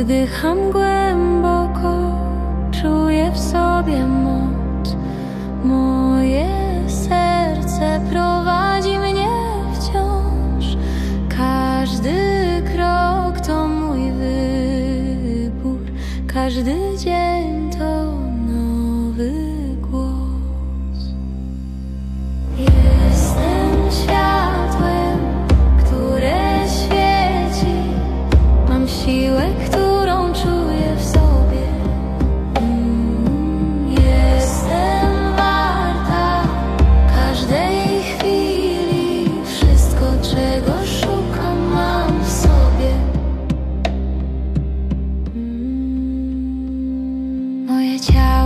Wdycham głęboko, czuję w sobie moc. Moje serce prowadzi mnie wciąż. Każdy krok to mój wybór, każdy dzień to nowy głos. Jestem światłem, które świeci. Mam siłę, którą 我也悄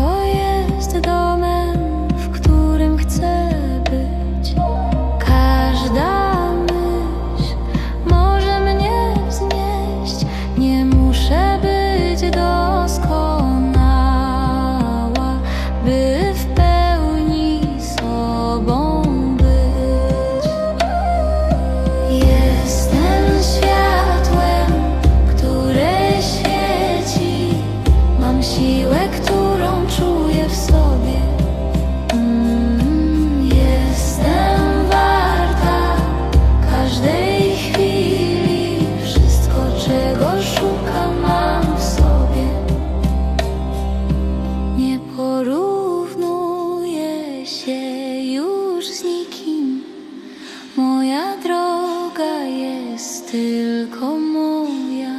droga jest tylko moja.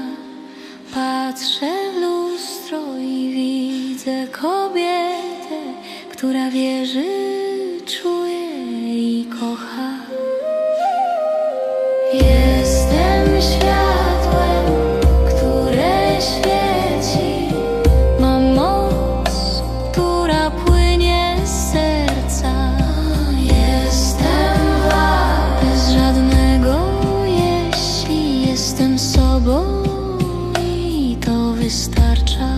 Patrzę w lustro i widzę kobietę, która wierzy. wystarcza.